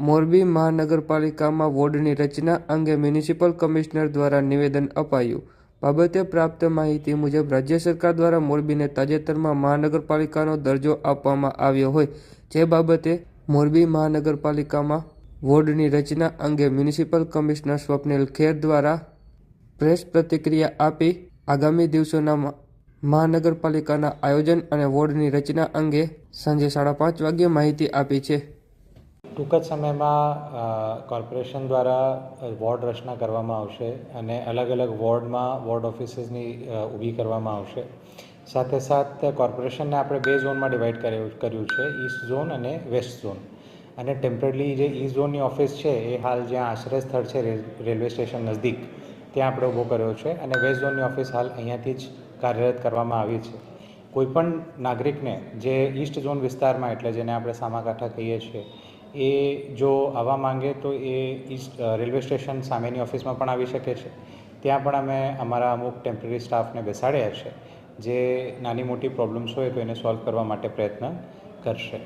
મોરબી મહાનગરપાલિકામાં વોર્ડની રચના અંગે municipal commissioner દ્વારા નિવેદન અપાયું. બાબતે પ્રાપ્ત માહિતી મુજબ, રાજ્ય સરકાર દ્વારા મોરબીને તાજેતરમાં મહાનગરપાલિકાનો દરજ્જો આપવામાં આવ્યો હોય, જે બાબતે મોરબી મહાનગરપાલિકામાં વોર્ડની રચના અંગે મ્યુનિસિપલ કમિશનર સ્વપ્નિલ ખેર દ્વારા પ્રેસ પ્રતિક્રિયા આપી આગામી દિવસોના મહાનગરપાલિકાના આયોજન અને વોર્ડની રચના અંગે સાંજે સાડા પાંચ વાગ્યે માહિતી આપી છે. ટૂંક જ સમયમાં કોર્પોરેશન દ્વારા વોર્ડ રચના કરવામાં આવશે અને અલગ અલગ વોર્ડમાં વોર્ડ ઓફિસીસની ઊભી કરવામાં આવશે. સાથે સાથ, કોર્પોરેશનને આપણે બે ઝોનમાં ડિવાઈડ કર્યું છે, ઈસ્ટ ઝોન અને વેસ્ટ ઝોન. અને ટેમ્પરરી જે ઈસ્ટ ઝોનની ઓફિસ છે, એ હાલ જ્યાં આશ્રય સ્થળ છે, રેલ- રેલવે સ્ટેશન નજદીક ત્યાં આપણે ઊભો કર્યો છે અને વેસ્ટ ઝોનની ઓફિસ હાલ અહીંયાથી જ કાર્યરત કરવામાં આવી છે. કોઈપણ નાગરિકને જે ઈસ્ટ ઝોન વિસ્તારમાં, એટલે જેને આપણે સામાકાંઠા કહીએ છીએ એ જો આવવા માંગે તો એ ઈસ્ટ રેલવે સ્ટેશન સામેની ઓફિસમાં પણ આવી શકે છે. ત્યાં પણ અમે અમારા અમુક ટેમ્પરરી સ્ટાફને બેસાડ્યા છે, જે નાની મોટી પ્રોબ્લેમ્સ હોય તો એને સોલ્વ કરવા માટે પ્રયત્ન કરશે.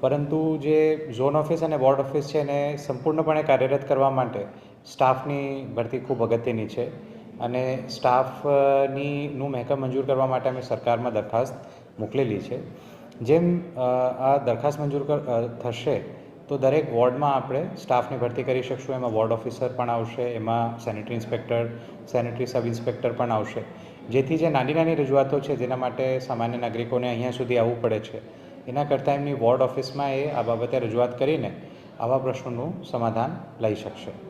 પરંતુ જે ઝોન ઓફિસ અને વોર્ડ ઓફિસ છે એને સંપૂર્ણપણે કાર્યરત કરવા માટે સ્ટાફની ભરતી ખૂબ અગત્યની છે અને સ્ટાફની નું મહેકમ મંજૂર કરવા માટે અમે સરકારમાં દરખાસ્ત મોકલેલી છે. જેમ આ દરખાસ્ત મંજૂર થશે તો દરેક વોર્ડમાં આપણે સ્ટાફની ભરતી કરી શકશું. એમાં વોર્ડ ઓફિસર પણ આવશે, એમાં sanitary inspector, sanitary sub inspector પણ આવશે. જેથી જે નાની નાની રજૂઆતો છે, જેના માટે સામાન્ય નાગરિકોને અહીંયા સુધી આવવું પડે છે, એના કરતાં એમની વોર્ડ ઓફિસમાં એ આ બાબતે રજૂઆત કરીને આવા પ્રશ્નોનું સમાધાન લઈ શકશે.